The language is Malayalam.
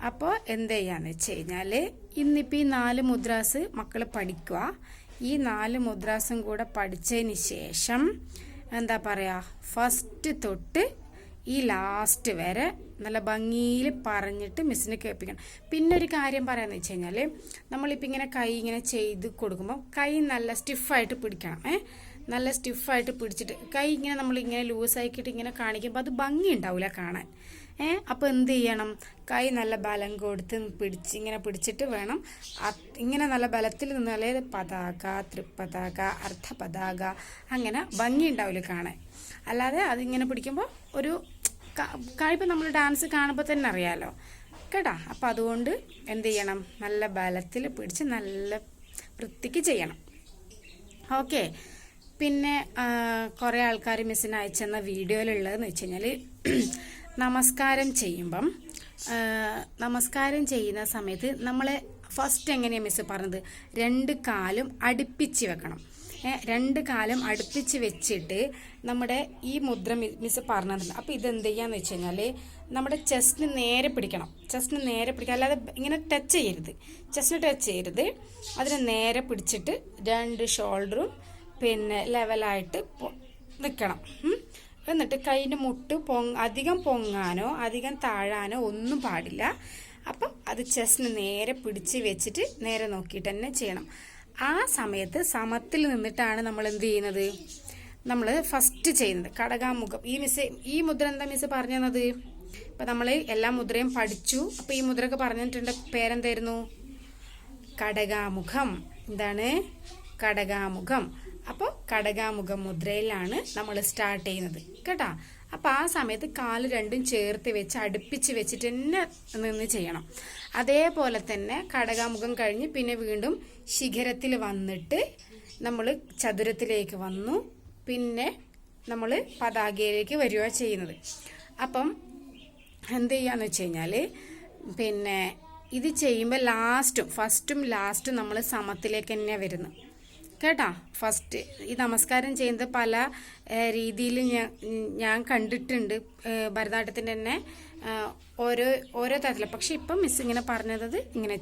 അപ്പോൾ എന്ത് ചെയ്യാന്ന് വെച്ച് കഴിഞ്ഞാൽ ഇന്നിപ്പോൾ ഈ നാല് മുദ്രാസ് മക്കൾ പഠിക്കുക ഈ നാല് മുദ്രാസും കൂടെ പഠിച്ചതിന് ശേഷം എന്താ പറയുക ഫസ്റ്റ് തൊട്ട് ഈ ലാസ്റ്റ് വരെ നല്ല ഭംഗിയിൽ പറഞ്ഞിട്ട് മിസ്സിനെ കേൾപ്പിക്കണം. പിന്നെ ഒരു കാര്യം പറയാന്ന് വെച്ച് കഴിഞ്ഞാൽ നമ്മളിപ്പോൾ ഇങ്ങനെ കൈ ഇങ്ങനെ ചെയ്ത് കൊടുക്കുമ്പോൾ കൈ നല്ല സ്റ്റിഫായിട്ട് പിടിക്കണം ഏ? നല്ല സ്റ്റിഫായിട്ട് പിടിച്ചിട്ട് കൈ ഇങ്ങനെ നമ്മൾ ഇങ്ങനെ ലൂസാക്കിയിട്ട് ഇങ്ങനെ കാണിക്കുമ്പോൾ അത് ഭംഗി ഉണ്ടാവില്ല കാണാൻ. ഏ അപ്പോൾ എന്ത് ചെയ്യണം? കൈ നല്ല ബലം കൊടുത്ത് പിടിച്ച് ഇങ്ങനെ പിടിച്ചിട്ട് വേണം. ഇങ്ങനെ നല്ല ബലത്തിൽ നിന്നാൽ പതാക തൃപ്പതാക അർദ്ധപതാക അങ്ങനെ ഭംഗി ഉണ്ടാവില്ല കാണാൻ. അല്ലാതെ അതിങ്ങനെ പിടിക്കുമ്പോൾ ഒരു കഴിപ്പം നമ്മൾ ഡാൻസ് കാണുമ്പോൾ തന്നെ അറിയാലോ. കേട്ടാ? അപ്പം അതുകൊണ്ട് എന്ത് ചെയ്യണം? നല്ല ബലത്തിൽ പിടിച്ച് നല്ല വൃത്തിക്ക് ചെയ്യണം. ഓക്കെ. പിന്നെ കുറേ ആൾക്കാർ മിസ്സിന് അയച്ചെന്ന വീഡിയോയിലുള്ളതെന്ന് വെച്ച് കഴിഞ്ഞാൽ നമസ്കാരം ചെയ്യുമ്പം നമസ്കാരം ചെയ്യുന്ന സമയത്ത് നമ്മളെ ഫസ്റ്റ് എങ്ങനെയാണ് മിസ് പറഞ്ഞത്? രണ്ട് കാലും അടുപ്പിച്ച് വെക്കണം. രണ്ട് കാലം അടുപ്പിച്ച് വെച്ചിട്ട് നമ്മുടെ ഈ മുദ്ര മിസ് പറഞ്ഞിട്ടുണ്ട് അപ്പോൾ ഇതെന്ത് ചെയ്യാന്ന് വെച്ച് കഴിഞ്ഞാൽ നമ്മുടെ ചെസ്റ്റിന് നേരെ പിടിക്കണം. ചെസ്റ്റിന് നേരെ പിടിക്കുക അല്ലാതെ ഇങ്ങനെ ടച്ച് ചെയ്യരുത്. ചെസ്റ്റിന് ടച്ച് ചെയ്യരുത്. അതിനെ നേരെ പിടിച്ചിട്ട് രണ്ട് ഷോൾഡറും പിന്നെ ലെവലായിട്ട് നിൽക്കണം എന്നിട്ട് കൈയിന്റെ മുട്ട് പൊങ് അധികം പൊങ്ങാനോ അധികം താഴാനോ ഒന്നും പാടില്ല. അപ്പം അത് ചെസ്റ്റിന് നേരെ പിടിച്ച് വെച്ചിട്ട് നേരെ നോക്കിയിട്ട് തന്നെ ചെയ്യണം. ആ സമയത്ത് സമത്തിൽ നിന്നിട്ടാണ് നമ്മൾ എന്ത് ചെയ്യുന്നത്? നമ്മൾ ഫസ്റ്റ് ചെയ്യുന്നത്. കടകാമുഖം. ഈ മിസ് ഈ മുദ്ര എന്താ മിസ് പറഞ്ഞു തന്നത്? ഇപ്പം നമ്മൾ എല്ലാ മുദ്രയും പഠിച്ചു. അപ്പോൾ ഈ മുദ്രയൊക്കെ പറഞ്ഞിട്ടുണ്ട്. പേരെന്തായിരുന്നു? കടകാമുഖം. എന്താണ്? കടകാമുഖം. അപ്പോൾ കടകാമുഖ മുദ്രയിലാണ് നമ്മൾ സ്റ്റാർട്ട് ചെയ്യുന്നത്. കേട്ടോ? അപ്പോൾ ആ സമയത്ത് കാൽ രണ്ടും ചേർത്ത് വെച്ച് അടുപ്പിച്ച് വെച്ചിട്ട് തന്നെ നിന്ന് ചെയ്യണം. അതേപോലെ തന്നെ കടകാമുഖം കഴിഞ്ഞ് പിന്നെ വീണ്ടും ശിഖരത്തിൽ വന്നിട്ട് നമ്മൾ ചതുരത്തിലേക്ക് വന്നു. പിന്നെ നമ്മൾ പതാകയിലേക്ക് വരിക ചെയ്യുന്നത്. അപ്പം എന്ത് ചെയ്യാന്ന് വെച്ച് കഴിഞ്ഞാൽ പിന്നെ ഇത് ചെയ്യുമ്പോൾ ലാസ്റ്റും ഫസ്റ്റും ലാസ്റ്റും നമ്മൾ സമത്തിലേക്ക് തന്നെയാണ് വരുന്നു കേട്ടാ? ഫസ്റ്റ് ഈ നമസ്കാരം ചെയ്യുന്നത് പല രീതിയിൽ ഞാൻ ഞാൻ കണ്ടിട്ടുണ്ട്. ഭരതനാട്യത്തിന്റെ തന്നെ ഓരോ ഓരോ തരത്തിലും. പക്ഷെ ഇപ്പം മിസ് ഇങ്ങനെ പറഞ്ഞത് ഇങ്ങനെ